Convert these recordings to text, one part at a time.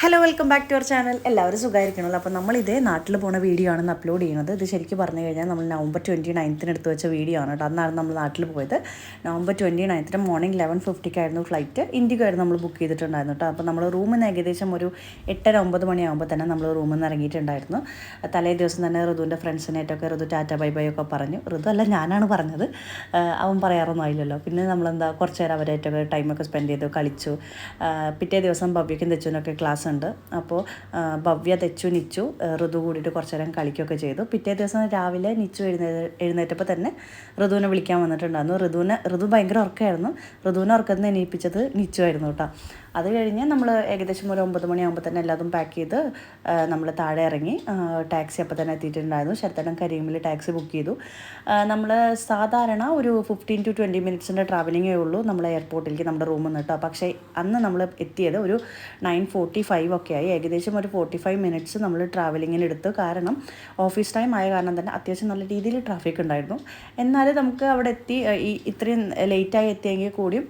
Hello welcome back to our channel എല്ലാവരും സുഖമായിരിക്കണമല്ലോ അപ്പോൾ നമ്മൾ ഇതേ നാട്ടിൽ പോണ വീഡിയോ ആണ് അപ്ലോഡ് ചെയ്യുന്നത് ഇത് ശരിക്കും പറഞ്ഞു കഴിഞ്ഞാൽ നമ്മൾ നവംബർ ട്വന്റി നയൻത്തിന് എടുത്ത് വെച്ച വീഡിയോ ആണ് കേട്ടോ. അന്നാണ് നമ്മൾ നാട്ടിൽ പോയത്. നവംബർ ട്വന്റി നയൻത്തിന് മോർണിംഗ് ലെവൻ ഫിഫ്റ്റിക്കായിരുന്നു ഫ്ലൈറ്റ് ഇൻഡിഗോ നമ്മൾ ബുക്ക് ചെയ്തിട്ടുണ്ടായിരുന്നു കേട്ടോ. അപ്പോൾ നമ്മൾ റൂമിൽ നിന്ന് ഏകദേശം ഒരു എട്ടര ഒമ്പത് മണിയാകുമ്പോൾ തന്നെ നമ്മൾ റൂമിൽ നിന്ന് ഇറങ്ങിയിട്ടുണ്ടായിരുന്നു. തലേ ദിവസം തന്നെ ഋതുവിന്റെ ഫ്രണ്ട്സിനായിട്ടൊക്കെ ഋതു ടാറ്റ ബൈ ബൈ ഒക്കെ പറഞ്ഞു. ഋതു അല്ല ഞാനാണ് പറഞ്ഞത്. അവൻ പറയാറൊന്നും ആയില്ലല്ലോ. പിന്നെ നമ്മളെന്താ കുറച്ച് നേരം അവരായിട്ടൊക്കെ ടൈമൊക്കെ സ്പെൻഡ് ചെയ്തു കളിച്ചു. പിറ്റേ ദിവസം ഭവ്യക്കും തെച്ചുവിനൊക്കെ ക്ലാസ് ഉണ്ട്. അപ്പോൾ ഭവ്യ തെച്ചു നിച്ചു ഋതു കൂടിയിട്ട് കുറച്ച് നേരം കളിക്കുകയൊക്കെ ചെയ്തു. പിറ്റേ ദിവസം രാവിലെ നിച്ചു എഴുന്നേ എഴുന്നേറ്റപ്പോൾ തന്നെ ഋതുവിനെ വിളിക്കാൻ വന്നിട്ടുണ്ടായിരുന്നു. ഋതുവിനെ ഋതു ഭയങ്കര ഉറക്കമായിരുന്നു ഋതുവിനെ ഉറക്കത്തിന് എണീപ്പിച്ചത് നിച്ചു ആയിരുന്നു കേട്ടോ. അത് കഴിഞ്ഞ് നമ്മൾ ഏകദേശം ഒരു ഒമ്പത് മണിയാകുമ്പോൾ തന്നെ എല്ലാതും പാക്ക് ചെയ്ത് നമ്മൾ താഴെ ഇറങ്ങി ടാക്സി അപ്പോൾ തന്നെ എത്തിയിട്ടുണ്ടായിരുന്നു. ശരത്തനം കരിയുമ്പിൽ ടാക്സി ബുക്ക് ചെയ്തു. നമ്മൾ സാധാരണ ഒരു ഫിഫ്റ്റീൻ ടു ട്വന്റി മിനിറ്റ്സിന്റെ ട്രാവലിങ്ങേ ഉള്ളൂ നമ്മൾ എയർപോർട്ടിലേക്ക് നമ്മുടെ റൂമിൽ നിന്ന് കേട്ടോ പക്ഷേ അന്ന് നമ്മൾ എത്തിയത് ഒരു നയൻ ഫോർട്ടി ഫൈവ് ഒക്കെ ആയി. ഏകദേശം ഒരു ഫോർട്ടി ഫൈവ് മിനിറ്റ്സ് നമ്മൾ ട്രാവലിങ്ങിന് എടുത്തു കാരണം ഓഫീസ് ടൈം ആയ കാരണം തന്നെ അത്യാവശ്യം നല്ല രീതിയിൽ ട്രാഫിക് ഉണ്ടായിരുന്നു. എന്നാലും നമുക്ക് അവിടെ എത്തി ഈ ഇത്രയും ലേറ്റായി എത്തിയെങ്കിൽ കൂടിയും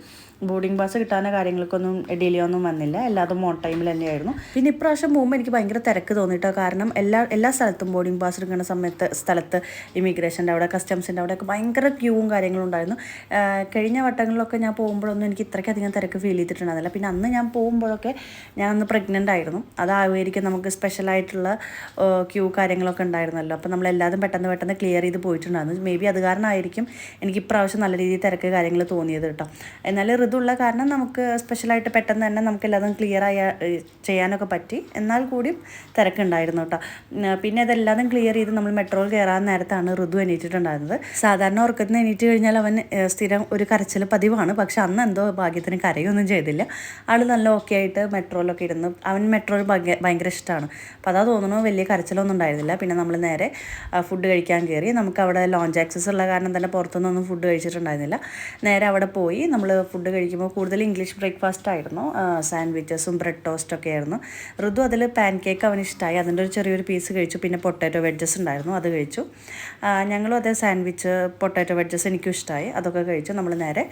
ബോർഡിംഗ് പാസ് കിട്ടാനോ കാര്യങ്ങൾക്കൊന്നും ഡിലേ ഒന്നും വന്നില്ല. എല്ലാതും ഓൺ ടൈമിൽ തന്നെയായിരുന്നു. പിന്നെ ഇപ്രാവശ്യം പോകുമ്പോൾ എനിക്ക് ഭയങ്കര തിരക്ക് തോന്നിയിട്ടോ കാരണം എല്ലാ എല്ലാ സ്ഥലത്തും ബോർഡിംഗ് പാസ് എടുക്കുന്ന സമയത്ത് സ്ഥലത്ത് ഇമിഗ്രേഷന്റെ അവിടെ കസ്റ്റംസിന്റെ അവിടെയൊക്കെ ഭയങ്കര ക്യൂവും കാര്യങ്ങളും ഉണ്ടായിരുന്നു. കഴിഞ്ഞ വട്ടങ്ങളിലൊക്കെ ഞാൻ പോകുമ്പോഴൊന്നും എനിക്ക് ഇത്രയ്ക്കധികം തിരക്ക് ഫീൽ ചെയ്തിട്ടുണ്ടായിരുന്നില്ല. പിന്നെ അന്ന് ഞാൻ പോകുമ്പോഴൊക്കെ ഞാൻ അന്ന് പ്രഗ്നന്റ് ആയിരുന്നു അതായിരിക്കും നമുക്ക് സ്പെഷ്യലായിട്ടുള്ള ക്യൂ കാര്യങ്ങളൊക്കെ ഉണ്ടായിരുന്നല്ലോ. അപ്പോൾ നമ്മൾ എല്ലാതും പെട്ടെന്ന് പെട്ടെന്ന് ക്ലിയർ ചെയ്ത് പോയിട്ടുണ്ടായിരുന്നു. മേ ബി അത് കാരണമായിരിക്കും എനിക്ക് ഇപ്രാവശ്യം നല്ല രീതിയിൽ തിരക്ക് കാര്യങ്ങൾ തോന്നിയത് കേട്ടോ. എന്നാൽ ഋതുള്ള കാരണം നമുക്ക് സ്പെഷ്യലായിട്ട് പെട്ടെന്ന് തന്നെ നമുക്ക് എല്ലാതും ക്ലിയർ ആയ ചെയ്യാനൊക്കെ പറ്റി. എന്നാൽ കൂടിയും തിരക്കുണ്ടായിരുന്നു കേട്ടോ പിന്നെ അതെല്ലാതും ക്ലിയർ ചെയ്ത് നമ്മൾ മെട്രോയിൽ കയറാൻ നേരത്താണ് ഋതു എണീറ്റിട്ടുണ്ടായിരുന്നത്. സാധാരണ ഉറക്കത്തിൽ നിന്ന് എണീറ്റ് കഴിഞ്ഞാൽ അവൻ സ്ഥിരം ഒരു കരച്ചിൽ പതിവാണ്. പക്ഷെ അന്ന് എന്തോ ഭാഗ്യത്തിന് കരയൊന്നും ചെയ്തില്ല. ആൾ നല്ല ഓക്കെ ആയിട്ട് മെട്രോയിലൊക്കെ ഇരുന്ന് അവൻ മെട്രോയിൽ ഭയങ്കര ഇഷ്ടമാണ് അപ്പോൾ അതാ തോന്നുന്നു വലിയ കരച്ചിലൊന്നും ഉണ്ടായിരുന്നില്ല. പിന്നെ നമ്മൾ നേരെ ഫുഡ് കഴിക്കാൻ കയറി നമുക്ക് അവിടെ ലോഞ്ച് ആക്സസ് ഉള്ള കാരണം തന്നെ പുറത്തുനിന്നൊന്നും ഫുഡ് കഴിച്ചിട്ടുണ്ടായിരുന്നില്ല. നേരെ അവിടെ പോയി നമ്മൾ ഫുഡ് കഴിക്കുമ്പോൾ കൂടുതൽ ഇംഗ്ലീഷ് ബ്രേക്ക്ഫാസ്റ്റ് ആയിരുന്നു. സാൻഡ്വിച്ചസും ബ്രെഡ് ടോസ്റ്റ് ഒക്കെ ആയിരുന്നു. ഋതു അതിൽ പാൻ കേക്ക് അവന് ഇഷ്ടമായി അതിന്റെ ഒരു ചെറിയൊരു പീസ് കഴിച്ചു. പിന്നെ പൊട്ടാറ്റോ വെഡ്ജസ് ഉണ്ടായിരുന്നു. അത് കഴിച്ചു. ഞങ്ങളും അതേ സാൻഡ്വിച്ച് പൊട്ടാറ്റോ വെഡ്ജസ് എനിക്കും ഇഷ്ടമായി അതൊക്കെ കഴിച്ചു. നമ്മൾ നേരെ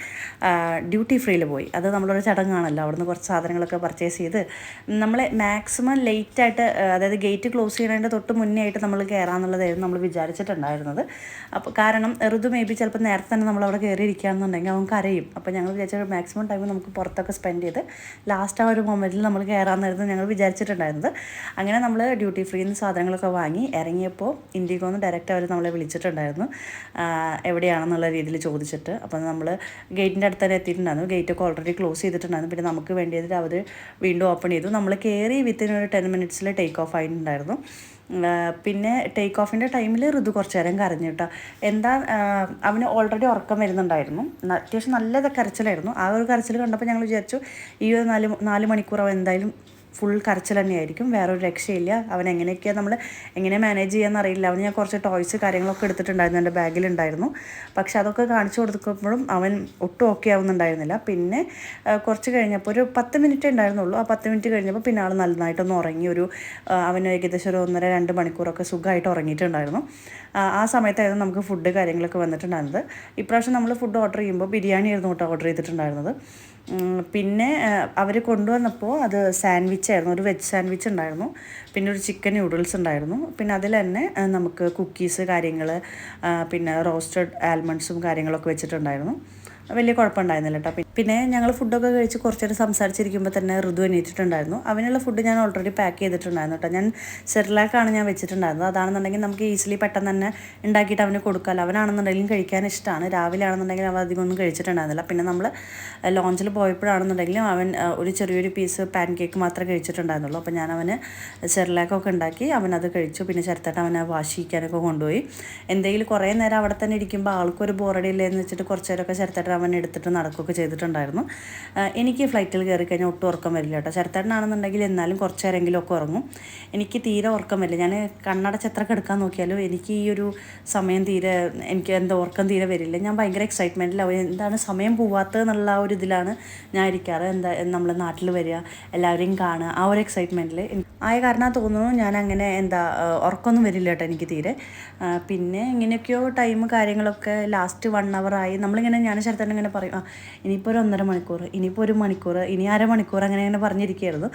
ഡ്യൂട്ടി ഫ്രീയിൽ പോയി. അത് നമ്മളൊരു ചടങ്ങാണല്ലോ. അവിടുന്ന് കുറച്ച് സാധനങ്ങളൊക്കെ പർച്ചേസ് ചെയ്ത് നമ്മൾ മാക്സിമം ലേറ്റായിട്ട് അതായത് ഗേറ്റ് ക്ലോസ് ചെയ്യണതിന്റെ തൊട്ട് മുന്നേ ആയിട്ട് നമ്മൾ കയറാമെന്നുള്ളതായിരുന്നു നമ്മൾ വിചാരിച്ചിട്ടുണ്ടായിരുന്നത്. അപ്പോൾ കാരണം ഋതു മേ ബി ചിലപ്പോൾ നേരത്തെ തന്നെ നമ്മൾ അവിടെ അവൻ കരയും. അപ്പോൾ ഞങ്ങൾ വിചാരിച്ച മാക്സിമം ടൈം നമുക്ക് പുറത്തൊക്കെ സ്പെൻഡ് ചെയ്ത് ലാസ്റ്റ് ആ ഒരു മൊമെന്റിൽ നമ്മൾ കയറാമെന്നായിരുന്നു ഞങ്ങൾ വിചാരിച്ചിട്ടുണ്ടായിരുന്നത്. അങ്ങനെ നമ്മൾ ഡ്യൂട്ടി ഫ്രീന്ന് സാധനങ്ങളൊക്കെ വാങ്ങി ഇറങ്ങിയപ്പോൾ ഇൻഡിഗോന്ന് ഡയറക്റ്റ് അവർ നമ്മളെ വിളിച്ചിട്ടുണ്ടായിരുന്നു. എവിടെയാണെന്നുള്ള രീതിയിൽ ചോദിച്ചിട്ട്. അപ്പോൾ നമ്മൾ ഗേറ്റിന്റെ അടുത്ത് തന്നെ എത്തിയിട്ടുണ്ടായിരുന്നു. ഗേറ്റൊക്കെ ഓൾറെഡി ക്ലോസ് ചെയ്തിട്ടുണ്ടായിരുന്നു. പിന്നെ നമുക്ക് വേണ്ടിയത് അവർ വീണ്ടും ഓപ്പൺ ചെയ്തു. നമ്മൾ കയറി വിത്തിൻ ഒരു ടെൻ മിനിറ്റ്സിൽ ടേക്ക് ഓഫ് ആയിട്ടുണ്ടായിരുന്നു. പിന്നെ ടേക്ക് ഓഫിന്റെ ടൈമിൽ ഋതു കുറച്ച് നേരം കരഞ്ഞു കേട്ടോ എന്താ അവന് ഓൾറെഡി ഉറക്കം വരുന്നുണ്ടായിരുന്നു. അത്യാവശ്യം നല്ല കരച്ചിലായിരുന്നു. ആ ഒരു കരച്ചിൽ കണ്ടപ്പോൾ ഞങ്ങൾ വിചാരിച്ചു ഈ ഒരു നാല് നാല് മണിക്കൂർ അവൻ എന്തായാലും ഫുൾ കരച്ചിൽ തന്നെയായിരിക്കും. വേറൊരു രക്ഷയില്ല. അവൻ എങ്ങനെയൊക്കെയാണ് നമ്മൾ എങ്ങനെ മാനേജ് ചെയ്യാന്ന് അറിയില്ല. അവന് ഞാൻ കുറച്ച് ടോയ്സ് കാര്യങ്ങളൊക്കെ എടുത്തിട്ടുണ്ടായിരുന്നു എന്റെ ബാഗിലുണ്ടായിരുന്നു. പക്ഷെ അതൊക്കെ കാണിച്ചു കൊടുക്കുമ്പോഴും അവൻ ഒട്ടും ഓക്കെ ആവുന്നുണ്ടായിരുന്നില്ല. പിന്നെ കുറച്ച് കഴിഞ്ഞപ്പോൾ ഒരു പത്ത് മിനിറ്റ് ഉണ്ടായിരുന്നുള്ളൂ. ആ പത്ത് മിനിറ്റ് കഴിഞ്ഞപ്പോൾ പിന്നെ ആൾ നന്നായിട്ടൊന്ന് ഉറങ്ങി. ഒരു അവന് ഏകദേശം ഒരു ഒന്നര രണ്ട് മണിക്കൂറൊക്കെ സുഖമായിട്ട് ഉറങ്ങിയിട്ടുണ്ടായിരുന്നു. ആ, സമയത്തായിരുന്നു നമുക്ക് ഫുഡ് കാര്യങ്ങളൊക്കെ വന്നിട്ടുണ്ടായിരുന്നത്. ഇപ്രാവശ്യം നമ്മൾ ഫുഡ് ഓർഡർ ചെയ്യുമ്പോൾ ബിരിയാണി ആയിരുന്നു കേട്ടോ ഓർഡർ ചെയ്തിട്ടുണ്ടായിരുന്നത്. പിന്നെ അവർ കൊണ്ടുവന്നപ്പോൾ അത് സാൻഡ്വിച്ച് ആയിരുന്നു ഒരു വെജ് സാൻഡ്വിച്ച് ഉണ്ടായിരുന്നു. പിന്നെ ഒരു ചിക്കൻ നൂഡിൽസ് ഉണ്ടായിരുന്നു. പിന്നെ അതിൽ തന്നെ നമുക്ക് കുക്കീസ് കാര്യങ്ങൾ പിന്നെ റോസ്റ്റഡ് ആൽമണ്ട്സും കാര്യങ്ങളൊക്കെ വെച്ചിട്ടുണ്ടായിരുന്നു. വലിയ കുഴപ്പമുണ്ടായിരുന്നില്ല കേട്ടോ. പിന്നെ ഞങ്ങൾ ഫുഡൊക്കെ കഴിച്ച് കുറച്ച് നേരം സംസാരിച്ചിരിക്കുമ്പോൾ തന്നെ ഋതു എണീറ്റിട്ടുണ്ടായിരുന്നു. അവനുള്ള ഫുഡ് ഞാൻ ഓൾറെഡി പാക്ക് ചെയ്തിട്ടുണ്ടായിരുന്നു കേട്ടോ. ഞാൻ സെറിലാക്കാണ് ഞാൻ വെച്ചിട്ടുണ്ടായിരുന്നത്. അതാണെന്നുണ്ടെങ്കിൽ നമുക്ക് ഈസിലി പെട്ടെന്ന് തന്നെ ഉണ്ടാക്കിയിട്ട് അവന് കൊടുക്കാമല്ലോ അവനാണെന്നുണ്ടെങ്കിലും കഴിക്കാൻ ഇഷ്ടമാണ് രാവിലെ ആണെന്നുണ്ടെങ്കിൽ അവൻ അധികം ഒന്നും കഴിച്ചിട്ടുണ്ടായിരുന്നില്ല. പിന്നെ നമ്മൾ ലോഞ്ചിൽ പോയപ്പോഴാണെന്നുണ്ടെങ്കിലും അവൻ ഒരു ചെറിയൊരു പീസ് പാൻ കേക്ക് മാത്രമേ കഴിച്ചിട്ടുണ്ടായിരുന്നുള്ളൂ. അപ്പോൾ ഞാൻ അവന് സെറിലാക്കൊക്കെ ഉണ്ടാക്കി അവനത് കഴിച്ചു. പിന്നെ ചെറുത്തായിട്ട് അവനെ വാഷ് ചെയ്യിക്കാനൊക്കെ കൊണ്ടുപോയി. എന്തെങ്കിലും കുറേ നേരം അവിടെ തന്നെ ഇരിക്കുമ്പോൾ ആൾക്കൊരു ബോറടിയില്ലേ എന്ന് വെച്ചിട്ട് കുറച്ച് നേരമൊക്കെ ചെറുത്തായിട്ട് അവൻ എടുത്തിട്ട് നടക്കുകയൊക്കെ ചെയ്തിട്ടുണ്ടായിരുന്നു. എനിക്ക് ഫ്ലൈറ്റിൽ കയറി കഴിഞ്ഞാൽ ഒട്ടും ഉറക്കം വരില്ല കേട്ടോ. ചെറുത്തേട്ടനാണെന്നുണ്ടെങ്കിൽ എന്നാലും കുറച്ച് നേരമെങ്കിലും ഒക്കെ ഉറങ്ങും. എനിക്ക് തീരെ ഉറക്കം വരില്ല. ഞാൻ കണ്ണടച്ച് എത്ര കിടക്കാൻ നോക്കിയാലും എനിക്ക് ഈ ഒരു സമയം തീരെ എനിക്ക് എന്താ ഉറക്കം തീരെ വരില്ല. ഞാൻ ഭയങ്കര എക്സൈറ്റ്മെന്റിലാവും എന്താണ് സമയം പോവാത്തത് എന്നുള്ള ആ ഒരു ഇതിലാണ് ഞാൻ ഇരിക്കാറ്. എന്താ നമ്മൾ നാട്ടിൽ വരിക എല്ലാവരെയും കാണുക ആ ഒരു എക്സൈറ്റ്മെന്റിൽ ആയ കാരണം തോന്നുന്നു ഞാൻ അങ്ങനെ എന്താ ഉറക്കമൊന്നും വരില്ല കേട്ടോ എനിക്ക് തീരെ. പിന്നെ ഇങ്ങനെയൊക്കെയോ ടൈം കാര്യങ്ങളൊക്കെ ലാസ്റ്റ് വൺ അവർ ആയി. നമ്മളിങ്ങനെ ഞാൻ ശരത്തന്നെ ഇങ്ങനെ പറയും ആ ഇനിയിപ്പോൾ ഒരു ഒന്നര മണിക്കൂർ ഇനിയിപ്പോൾ ഒരു മണിക്കൂർ ഇനി അരമണിക്കൂർ അങ്ങനെ അങ്ങനെ പറഞ്ഞിരിക്കുകയായിരുന്നു.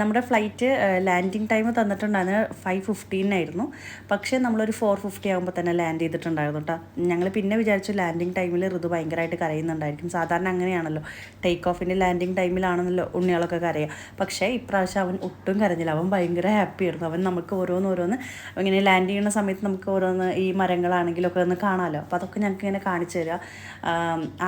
നമ്മുടെ ഫ്ലൈറ്റ് ലാൻഡിങ് ടൈം തന്നിട്ടുണ്ടായിരുന്നത് ഫൈവ് ഫിഫ്റ്റീനായിരുന്നു പക്ഷേ നമ്മളൊരു ഫോർ ഫിഫ്റ്റി ആകുമ്പോൾ തന്നെ ലാൻഡ് ചെയ്തിട്ടുണ്ടായിരുന്നു കേട്ടോ ഞങ്ങൾ പിന്നെ വിചാരിച്ചു ലാൻഡിങ് ടൈമിൽ ഋതു ഭയങ്കരമായിട്ട് കരയുന്നുണ്ടായിരിക്കും. സാധാരണ അങ്ങനെയാണല്ലോ. ടേക്ക് ഓഫിന്റെ ലാൻഡിങ് ടൈമിലാണെന്നല്ലോ ഉണ്ണികളൊക്കെ കരയുക പക്ഷേ ഇപ്രാവശ്യം അവൻ ഒട്ടും കരഞ്ഞില്ല. അവൻ ഭയങ്കര ഹാപ്പി ആയിരുന്നു. അവൻ നമുക്ക് ഓരോന്ന് ഓരോന്ന് ഇങ്ങനെ ലാൻഡ് ചെയ്യുന്ന സമയത്ത് നമുക്ക് ഓരോന്ന് ഈ മരങ്ങളാണെങ്കിലും ഒക്കെ ഒന്ന് കാണാമല്ലോ അപ്പോൾ അതൊക്കെ ഞങ്ങൾക്ക് ഇങ്ങനെ കാണിച്ചു തരിക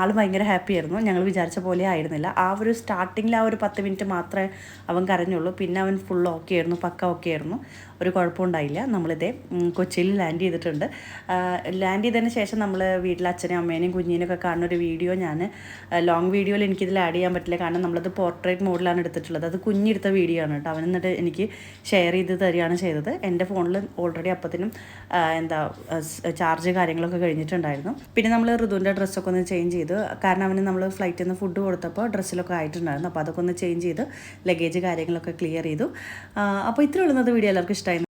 ആൾ ഭയങ്കര ഹാപ്പി ആയിരുന്നു. ഞങ്ങൾ വിചാരിച്ച പോലെ ആയിരുന്നില്ല. ആ ഒരു സ്റ്റാർട്ടിങ്ങിൽ ആ ഒരു പത്ത് മിനിറ്റ് മാത്രമേ അവൻ കരഞ്ഞുള്ളൂ. പിന്നെ അവൻ ഫുൾ ഓക്കെ ആയിരുന്നു പക്ക ഓക്കെ ആയിരുന്നു. ഒരു കുഴപ്പമുണ്ടായില്ല നമ്മളിതേ കൊച്ചിയിൽ ലാൻഡ് ചെയ്തിട്ടുണ്ട്. ലാൻഡ് ചെയ്തതിന് ശേഷം നമ്മൾ വീട്ടിലെ അച്ഛനെയും അമ്മേനെയും കുഞ്ഞിനെയൊക്കെ കാണുന്ന ഒരു വീഡിയോ ഞാൻ ലോങ് വീഡിയോയിൽ എനിക്കിതിൽ ആഡ് ചെയ്യാൻ പറ്റില്ല. കാരണം നമ്മളത് പോർട്രേറ്റ് മോഡിലാണ് എടുത്തിട്ടുള്ളത്. അത് കുഞ്ഞെടുത്ത വീഡിയോ ആണ് കേട്ടോ. അവൻ എന്നിട്ട് എനിക്ക് ഷെയർ ചെയ്ത് തരികയാണ് ചെയ്തത്. എന്റെ ഫോണിൽ ഓൾറെഡി അപ്പത്തിനും എന്താ ചാർജ് കാര്യങ്ങളൊക്കെ കഴിഞ്ഞിട്ടുണ്ടായിരുന്നു. പിന്നെ നമ്മൾ ഋതുവിന്റെ ഡ്രസ്സൊക്കെ ഒന്ന് ചേഞ്ച് ചെയ്തു. കാരണം അവന് നമ്മൾ ഫ്ലൈറ്റിൽ നിന്ന് ഫുഡ് കൊടുത്തപ്പോൾ ഡ്രസ്സിലൊക്കെ ആയിട്ടുണ്ടായിരുന്നു. അപ്പോൾ അതൊക്കെ ഒന്ന് ചേഞ്ച് ചെയ്ത് ലഗേജ് കാര്യങ്ങളൊക്കെ ക്ലിയർ ചെയ്തു. അപ്പോൾ ഇത്രയുള്ള വീഡിയോ എല്ലാവർക്കും ഇഷ്ടമായി